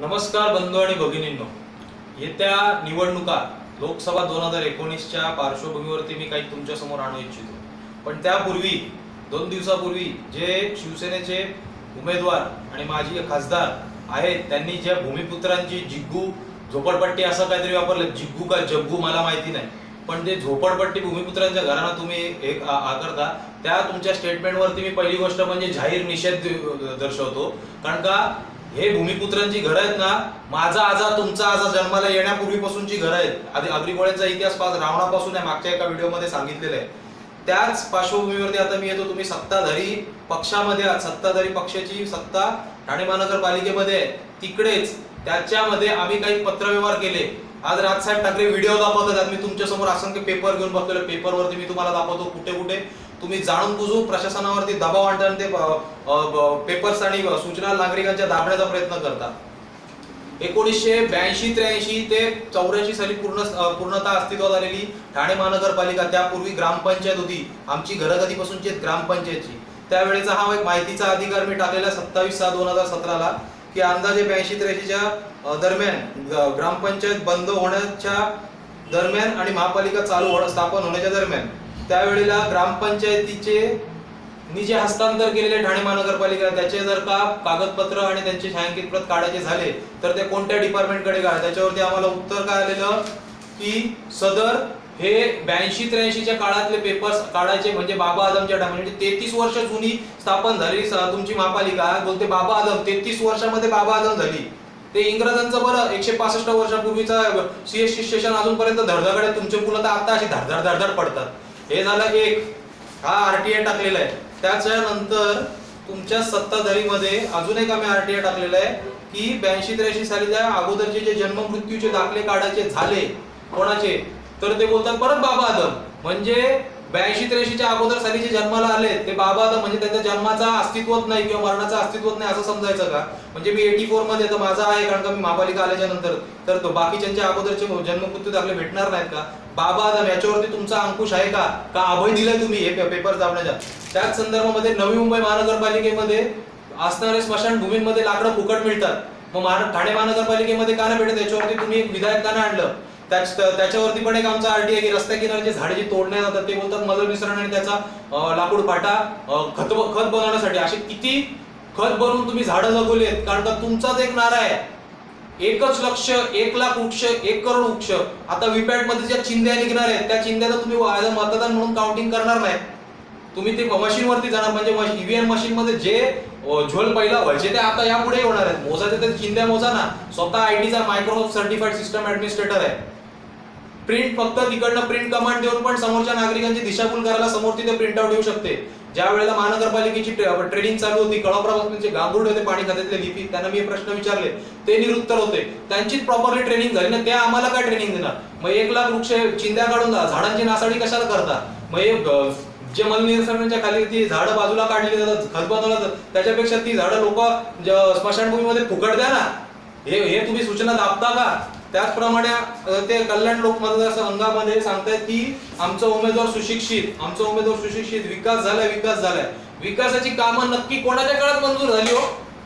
नमस्कार बंधू आणि भगिनींनो. येत्या निवडणुका लोकसभा दोन हजार एकोणीसच्या पार्श्वभूमीवरती मी काही तुमच्यासमोर आणू इच्छितो. पण त्यापूर्वी दोन दिवसापूर्वी जे शिवसेनेचे उमेदवार आणि माजी खासदार आहेत त्यांनी ज्या भूमिपुत्रांची जिग्गू झोपडपट्टी असं काहीतरी वापरलं जिग्गू का जग्गू मला माहिती नाही. पण जे झोपडपट्टी भूमिपुत्रांच्या घरांना तुम्ही एक आकारता त्या तुमच्या स्टेटमेंटवरती मी पहिली गोष्ट म्हणजे जाहीर निषेध दर्शवतो. कारण का हे भूमिपुत्रांची घरं आहेत ना माझा आजा तुमचा आजा जन्माला येण्यापूर्वीपासूनची घरं आहेत. आधी अग्रिकोळ्यांचा इतिहास पाच रावणापासून आहे मागच्या एका व्हिडिओमध्ये सांगितलेलं आहे. त्याच पार्श्वभूमीवरती आता मी येतो तुम्ही सत्ताधारी पक्षामध्ये आहात. सत्ताधारी पक्षाची सत्ता ठाणे महानगरपालिकेमध्ये आहे. तिकडेच त्याच्यामध्ये आम्ही काही पत्रव्यवहार केले. आज राजसाहेब ठाकरे व्हिडिओ दाखवतात. मी तुमच्यासमोर असंख्य पेपर घेऊन बघतोय पेपरवरती मी तुम्हाला दाखवतो कुठे कुठे तुम्ही जाणून बुजून प्रशासनावरती दबाव आणता आणि ते पेपर्स आणि सूचना नागरिकांच्या दाबण्याचा प्रयत्न करता. एकोणीसशे ब्याऐंशी त्र्याऐंशी ते चौऱ्याऐंशी साली पूर्ण पूर्णतः अस्तित्वात आलेली ठाणे महानगरपालिका त्यापूर्वी ग्रामपंचायत होती. आमची घरगतीपासूनची ग्रामपंचायतची. त्यावेळेचा हा एक माहितीचा अधिकार मी टाकलेला सत्तावीस सहा दोन हजार सतराला की अंदाजे ब्याऐंशी त्र्याऐंशीच्या दरम्यान ग्रामपंचायत बंद होण्याच्या दरम्यान आणि महापालिका चालू होणं स्थापन होण्याच्या दरम्यान त्यावेळेला ग्रामपंचायतीचे मी जे हस्तांतर केलेले ठाणे महानगरपालिका त्याचे जर का कागदपत्र आणि त्यांचे छायांकित प्रत काढायचे झाले तर ते कोणत्या डिपार्टमेंटकडे काढा त्याच्यावरती आम्हाला उत्तर काय आलेलं? की सदर हे ब्याऐंशी त्र्याऐंशीच्या काळातले पेपर्स काढायचे म्हणजे बाबा आदमच्या टाइम म्हणजे तेहतीस वर्ष जुनी स्थापन झाली तुमची महापालिका. बोलते बाबा आदम तेहतीस वर्षामध्ये बाबा आदम झाली. ते इंग्रजांचं बरं एकशे पासष्ट वर्षापूर्वीचा सीएसटी स्टेशन अजूनपर्यंत धडधड तुमचे मुलं तर आता अशी धडधड धडधड पडतात. हे झालं एक. हा आरटीआय टाकलेला आहे. त्याच्यानंतर तुमच्या सत्ताधारीमध्ये अजून एक आम्ही आरटीआय टाकलेला आहे की ब्याऐंशी त्र्याऐंशी सालीच्या अगोदरचे जे जन्म मृत्यूचे दाखले काढायचे झाले कोणाचे तर ते बोलतात परत बाबा आदम. म्हणजे ब्याऐंशी त्र्याऐंशीच्या अगोदर साली जे जन्माला आले ते बाबा आदम म्हणजे त्यांच्या जन्माचा अस्तित्वच नाही किंवा मरणाचा अस्तित्वच नाही असं समजायचं का? म्हणजे मी एटी फोरमध्ये तर माझा आहे कारण का मी महापालिका आल्याच्यानंतर. तर तो बाकीच्यांच्या अगोदरचे हो, जन्म मृत्यू दाखले भेटणार नाहीत का? बाबा आता याच्यावरती तुमचा अंकुश आहे का? का अभय दिलाय तुम्ही? हे पेपर दाबण्याच्या त्याच संदर्भामध्ये नवी मुंबई महानगरपालिकेमध्ये असणारे स्मशानभूमींमध्ये लाकडं फुकट मिळतात. मग ठाणे महानगरपालिकेमध्ये का नाही भेटत? याच्यावरती तुम्ही एक विधायक का आणलं. त्याच्यावरती पण एक आमचा आरटीआय की रस्त्या किनारचे झाडे जी तोडण्यात जातात ते बोलतात मजल मिश्रण आणि त्याचा लाकूड पाटा खत खत बनवण्यासाठी. असे किती खत बनवून तुम्ही झाडं जगवलेत? कारण का तुमचाच एक नारा आहे एकच लक्ष एक लाख वृक्ष एक करोड वृक्ष. आता विपॅटमध्ये ज्या चिंध्या निघणार आहेत त्या चिंध्याचं तुम्ही मतदान म्हणून काउंटिंग करणार नाही. तुम्ही ते मशीन वरती जाणार. म्हणजे ईव्हीएम मशीन मध्ये जे झोल पहिला व्हायचे ते आता यापुढे होणार आहेत. मोजायचे ते चिंध्या मोजा ना. स्वतः आयटीचा मायक्रोसॉफ्ट सर्टिफाईड सिस्टम ऍडमिनिस्ट्रेटर आहे. प्रिंट फक्त तिकडनं प्रिंट कमांड देऊन पण समोरच्या नागरिकांची दिशाभूल करायला समोर तिथे प्रिंट आउट येऊ शकते. ज्या वेळेला महानगरपालिकेची ट्रेनिंग चालू होती कळाप्रभासचे गांगुर्डे होते पाणी खात्यातले लिपी त्यांना मी प्रश्न विचारले. ते निरुत्तर होते. त्यांचीच प्रॉपरली ट्रेनिंग झाली ना त्या आम्हाला काय ट्रेनिंग देणार? मग एक लाख वृक्ष चिंध्या काढून जा. झाडांची नासाडी कशाला करता? मग जे मलनिर्सरणाच्या खाली ती झाडं बाजूला काढली जातात खत बनवलं जातं त्याच्यापेक्षा ती झाडं लोक स्मशानभूमीमध्ये फुकट द्या ना. हे हे तुम्ही सूचना दाबता का? त्याचप्रमाणे ते कल्याण लोक मतदारसंघामध्ये सांगतायत की आमचा उमेदवार सुशिक्षित आमचा उमेदवार सुशिक्षित विकास झालाय विकास झालाय. विकासाची कामं नक्की कोणाच्या काळात मंजूर झाली हो?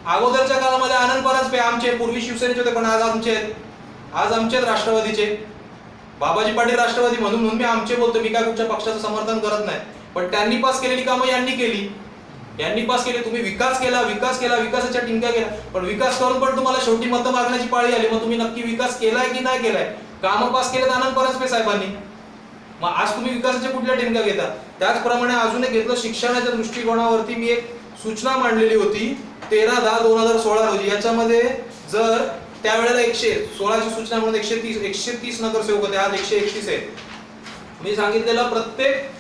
अगोदरच्या काळामध्ये आनंद परांजपे आमचे पूर्वी शिवसेनेचे होते पण आज आमचे आहेत. आज आमचे राष्ट्रवादीचे. बाबाजी पाटील राष्ट्रवादी म्हणून म्हणून मी आमचे बोलतो मी काय कुठच्या पक्षाचं समर्थन करत नाही. पण त्यांनी पास केलेली कामं यांनी केली. यांनी पास केले तुम्ही विकास केला विकास केला विकासाच्या टिंक्या केल्या पण विकास करून पण तुम्हाला शेवटी मतं मागण्याची पाळी आली. मग तुम्ही नक्की विकास केलाय की नाही केलाय? कामं पास केले आनंद परांजपे साहेबांनी. मग आज तुम्ही विकासाच्या कुठल्या टिंक्या घेता त्याचप्रमाणे अजून एक घेतलं शिक्षणाच्या दृष्टिकोनावरती मी एक सूचना मांडलेली होती. तेरा दहा दोन हजार सोळा रोजी. याच्यामध्ये जर त्यावेळेला एकशे सोळाची सूचना म्हणून एकशे तीस एकशे तीस नगरसेवक होते. आज एकशे एकतीस आहेत. मी सांगितलेलं प्रत्येक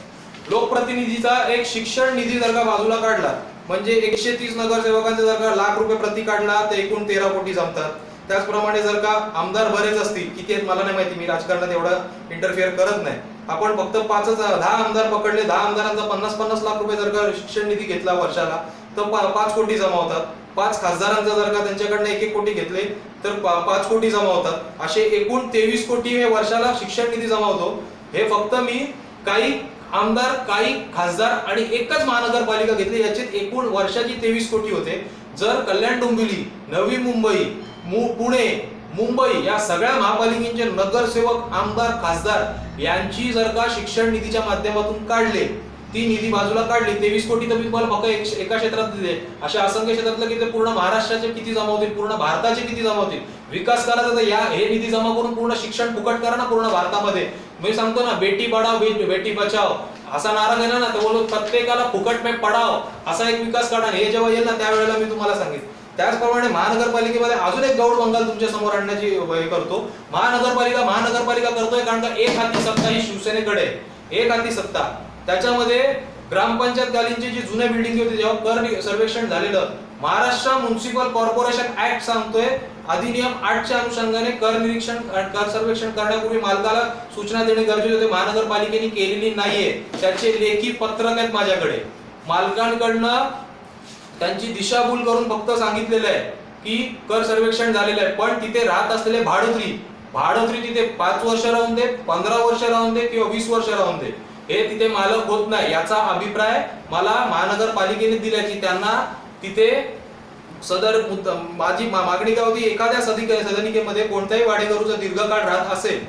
लोकप्रतिनिधीचा एक शिक्षण निधी जर का बाजूला काढला म्हणजे एकशे तीस नगरसेवकांचे जर का लाख रुपये प्रति काढला तर एकूण तेरा कोटी जमतात. त्याचप्रमाणे जर का आमदार बरेच असतील किती आहेत मला नाही माहिती मी राजकारणात एवढं इंटरफिअर करत नाही. आपण फक्त पाचच दहा आमदार पकडले दहा आमदारांचा पन्नास पन्नास लाख रुपये जर का शिक्षण निधी घेतला वर्षाला तर पाच कोटी जमा होतात पाच खासदारांचा जर का त्यांच्याकडनं एक एक कोटी घेतले तर पाच कोटी जमा होतात असे एकूण तेवीस कोटी हे वर्षाला शिक्षण निधी जमा होतो हे फक्त मी काही आमदार काही खासदार आणि एकच महानगरपालिका घेतली याच्यात एकूण वर्षाची तेवीस कोटी होते. जर कल्याण डोंबिवली नवी मुंबई मु- पुणे मुंबई या सगळ्या महापालिकेचे नगरसेवक आमदार खासदार यांची जर का शिक्षण निधीच्या माध्यमातून काढले ती निधी बाजूला काढली तेवीस कोटी तर मी तुम्हाला फक्त एक- एका क्षेत्रात दिले. अशा असंख्य क्षेत्रातलं की ते पूर्ण महाराष्ट्राचे किती जमा होतील पूर्ण भारताचे किती जमा होतील? विकास करायचा तर या हे निधी जमा करून पूर्ण शिक्षण फुकट करा ना पूर्ण भारतामध्ये. मी सांगतो ना बेटी पढाव बेटी बचाव असा नारा गेला ना तर बोलतो प्रत्येकाला फुकट में पडाव असा एक विकास काढा हे जेव्हा येईल ना त्यावेळेला मी तुम्हाला सांगेन. त्याचप्रमाणे महानगरपालिकेमध्ये अजून एक गौड बंगाल तुमच्यासमोर आणण्याची हे करतो. महानगरपालिका महानगरपालिका करतोय कारण का एक हाती सत्ता ही शिवसेनेकडे आहे. एक हाती सत्ता. त्याच्यामध्ये ग्रामपंचायत गालींची जी जुन्या बिल्डिंग होती जेव्हा कर सर्वेक्षण झालेलं. महाराष्ट्र म्युन्सिपल कॉर्पोरेशन ऍक्ट सांगतोय अधिनियम आठच्या अनुषंगाने कर निरीक्षण कर सर्वेक्षण करण्यापूर्वी मालकाला सूचना देणे गरजेचे होते. महानगरपालिकेने केलेली नाहीये. त्याचे लेखी पत्रक आहेत माझ्याकडे. मालकांकडनं त्यांची दिशाभूल करून फक्त सांगितलेलं आहे की कर सर्वेक्षण झालेलं आहे. पण तिथे राहत असलेले भाडोत्री भाडोत्री तिथे पाच वर्ष राहून दे पंधरा वर्ष राहून दे किंवा वीस वर्ष राहून दे. हे तिथे मालक होत नाही याचा अभिप्राय मला महानगरपालिकेने दिलाय की त्यांना तिथे सदर माझी मागणी काय होती एखाद्या सदिक सदनिकेमध्ये कोणत्याही वाडेकरूचं दीर्घकाळ राहत असेल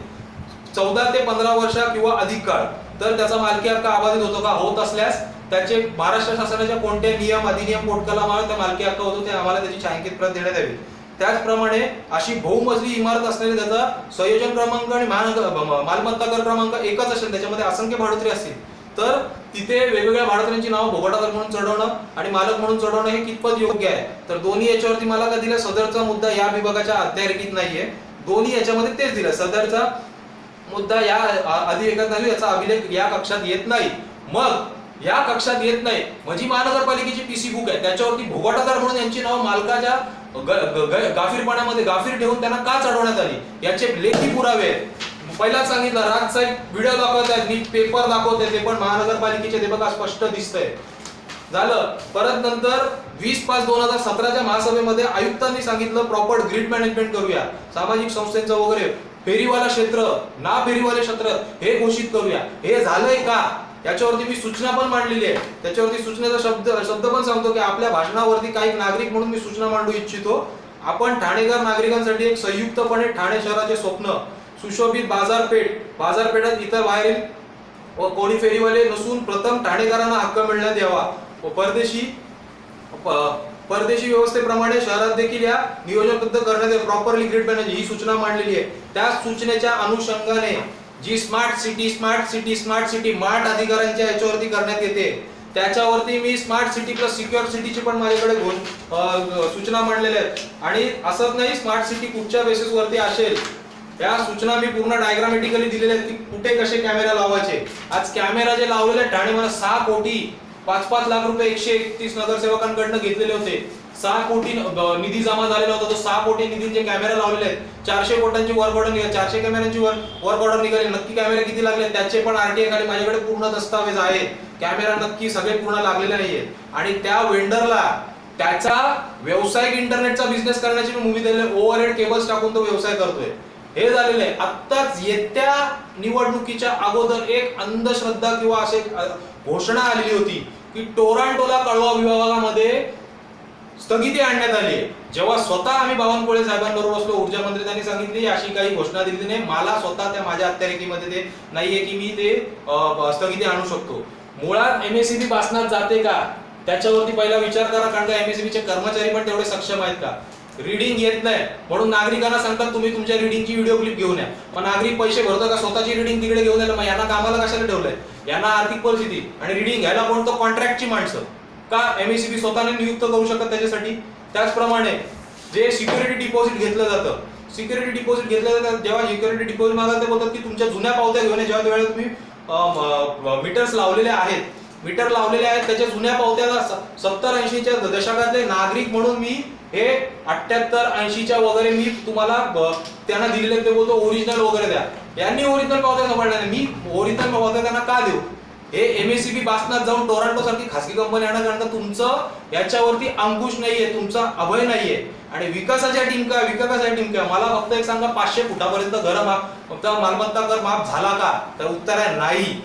चौदा ते पंधरा वर्ष किंवा अधिक काळ तर त्याचा मालकी हक्क अबाधित होतो का? होत असल्यास त्याचे महाराष्ट्र शासनाच्या कोणत्या नियम अधिनियम पोटकलामुळे त्या मालकी हक्क होतो ते आम्हाला त्याची छायांकित प्रत देण्यात यावी. त्याचप्रमाणे अशी बहुमजली इमारत असलेली त्याचा संयोजन क्रमांक आणि महानगर मालमत्ता कर क्रमांक एकच असेल त्याच्यामध्ये असंख्य भाडोत्री असतील. तर तिथे वेगवेगळ्या भाडोत्र्यांची नावं भोगटादार म्हणून चढवणं आणि मालक म्हणून चढवणं हे कितपत योग्य आहे? तर दोन्ही याच्यावरती मला का दिलं? सदरचा मुद्दा या विभागाच्या अध्यायरेखीत नाहीये. दोन्ही याच्यामध्ये तेच दिलं. सदरचा मुद्दा या आ- नाही याचा अभिलेख या कक्षात येत नाही. मग या कक्षात येत नाही. म्हणजे महानगरपालिकेची पीसी बुक आहे. त्याच्यावरती भोगटादार म्हणून यांची नाव मालकाच्या गाफीरपणामध्ये गाफीर ठेवून त्यांना का चढवण्यात आली? याचे लेखी पुरावे आहेत. सांगितलं राज साहेब व्हिडिओ दाखवत आहेत मी पेपर दाखवते ते पण महानगरपालिकेचे ते बघा स्पष्ट दिसतंय. झालं. परत नंतर वीस पाच दोन हजार सतराच्या महासभेमध्ये आयुक्तांनी सांगितलं प्रॉपर ग्रीड मॅनेजमेंट करूया. सामाजिक संस्थेचं वगैरे फेरीवाला क्षेत्र ना फेरीवाले क्षेत्र हे घोषित करूया. हे झालंय का? याच्यावरती मी सूचना पण मांडलेली आहे. त्याच्यावरती सूचनेचा शब्द शब्द पण सांगतो की आपल्या भाषणावरती काही नागरिक म्हणून मी सूचना मांडू इच्छितो. आपण ठाणेकर नागरिकांसाठी एक संयुक्तपणे ठाणे शहराचे स्वप्न सुशोभित बाजारपेठ बाजारपेठात इतर बाहेरील व कोणी फेरीवाले नसून प्रथम ठाणेकरांना हक्क मिळण्यात यावा. व परदेशी परदेशी व्यवस्थेप्रमाणे शहरात देखील या नियोजनबद्ध करण्यात प्रॉपरली ग्रीड बनण्याची ही सूचना मांडलेली आहे. त्या सूचनेच्या अनुषंगाने जी smart city smart city smart city mart अधिकाऱ्यांच्या याच्यावरती करण्यात येते. त्याच्यावरती मी स्मार्ट सिटी प्लस सिक्युअर सिटीची पण माझ्याकडे सूचना मांडलेल्या आहेत. आणि असंच नाही स्मार्ट सिटी कुठच्या बेसिसवरती असेल या सूचना मी पूर्ण डायग्रामेटिकली दिलेल्या आहेत की कुठे कसे कॅमेरा लावायचे. आज कॅमेरा जे लावलेले आहेत ठाणे मला सहा कोटी पाच पाच लाख रुपये एकशे एकतीस नगरसेवकांकडनं घेतलेले होते. सहा कोटी निधी जमा झालेला होता. तो सहा कोटी निधीचे कॅमेरा लावलेले आहेत चारशे कोटांची वर्क ऑर्डर निघाली. चारशे कॅमेऱ्यांची वर्क ऑर्डर निघाली. नक्की कॅमेरे किती लागले? त्याचे पण आरटीआय खाली माझ्याकडे पूर्ण दस्तावेज आहेत कॅमेरा नक्की सगळे पूर्ण लागलेले नाहीयेत आणि त्या वेंडरला त्याचा व्यावसायिक इंटरनेटचा बिझनेस करण्याची मी मुव्ही दिलेली ओव्हरहेड केबल्स टाकून तो व्यवसाय करतोय. हे झालेलं आहे. आत्ताच येत्या निवडणुकीच्या अगोदर एक अंधश्रद्धा किंवा असे घोषणा आलेली होती की टोरांटोला कळवा विभागामध्ये स्थगिती आणण्यात आली आहे. जेव्हा स्वतः आम्ही बावनकुळे साहेबांबरोबर बसलो ऊर्जा मंत्री त्यांनी सांगितली अशी काही घोषणा दिली नाही मला स्वतः त्या माझ्या अत्यारेकीमध्ये ते नाहीये की मी ते स्थगिती आणू शकतो. मुळात एमएससीबी बासनात जाते का? त्याच्यावरती पहिला विचार करा कारण का एमएससीबीचे चे कर्मचारी पण तेवढे सक्षम आहेत का? रीडिंग येत नाही. म्हणून नागरिकांना सांगतात तुम्ही तुमच्या रीडिंगची व्हिडिओ क्लिप घेऊन या. पण नागरिक पैसे भरतो का? स्वतःची रीडिंग तिकडे घेऊन यायला. मग यांना कामाला कशाला ठेवलंय? यांना आर्थिक परिस्थिती. आणि रीडिंग घ्यायला कोणतं कॉन्ट्रॅक्टची माणसं. का एमएसीबी स्वतःने नियुक्त करू शकत त्याच्यासाठी? त्याचप्रमाणे जे सिक्युरिटी डिपॉझिट घेतलं जातं सिक्युरिटी डिपॉझिट घेतलं जातं जेव्हा सिक्युरिटी डिपॉझिट मागाल ते बोलतात की तुमच्या जुन्या पावत्या घेऊन जेव्हा वेळेला तुम्ही मीटर्स लावलेले आहेत मीटर लावलेले आहेत त्याच्या जुन्या पावत्याला सत्तर ऐंशीच्या दशकातले नागरिक म्हणून मी हे अठ्याहत्तर ऐंशीच्या वगैरे मी तुम्हाला त्यांना दिलेले ते बोलतो ओरिजिनल वगैरे द्या. यांनी ओरिजिनल पावत्या सापडल्या नाही. मी ओरिजिनल पावत्या त्यांना का देऊ? हे एमएससीबी बासनात जाऊन टोरांटो सारखी खासगी कंपनी आणा कारण का तुमचं याच्यावरती अंकुश नाहीये तुमचा अभय नाहीये. आणि विकासाच्या टीम काय विकासाच्या टीम काय मला फक्त एक सांगा पाचशे फुटापर्यंत घर माफ फक्त मालमत्ता कर माफ झाला का? तर उत्तर आहे नाही.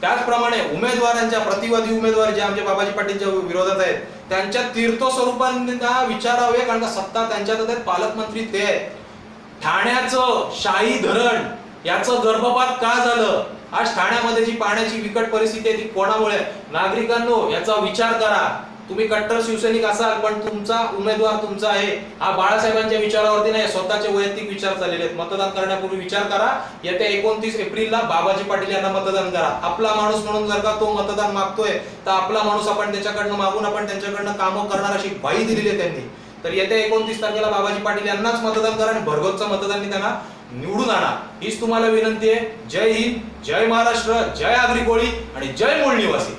त्याचप्रमाणे उमेदवारांच्या प्रतिवादी उमेदवार जे आमचे बाबाजी पाटीलच्या विरोधात आहेत त्यांच्या तीर्थ तीर्थस्वरूपांना विचारावे कारण का सत्ता त्यांच्यात आहेत पालकमंत्री ते. ठाण्याचं शाही धरण याचं गर्भपात का झालं? आज ठाण्यामध्ये जी पाण्याची विकट परिस्थिती आहे ती कोणामुळे नागरिकांनो याचा विचार करा. तुम्ही कट्टर शिवसैनिक असाल पण तुमचा उमेदवार तुमचा आहे. हा बाळासाहेबांच्या विचारावरती नाही स्वतःचे वैयक्तिक विचार चाललेले आहेत. मतदान करण्यापूर्वी विचार करा. येत्या एकोणतीस एप्रिलला बाबाजी पाटील यांना मतदान करा. आपला माणूस म्हणून जर का तो मतदान मागतोय तर आपला माणूस आपण त्याच्याकडनं मागून आपण त्यांच्याकडनं कामं करणार अशी ग्वाही दिलेली आहे त्यांनी. तर येत्या एकोणतीस तारखेला बाबाजी पाटील यांनाच मतदान करा आणि भरगोतचं मतदान त्यांना निवडून आणा. हीच तुम्हाला विनंती आहे. जय हिंद जय महाराष्ट्र जय आगरी कोळी आणि जय मूळ निवासी.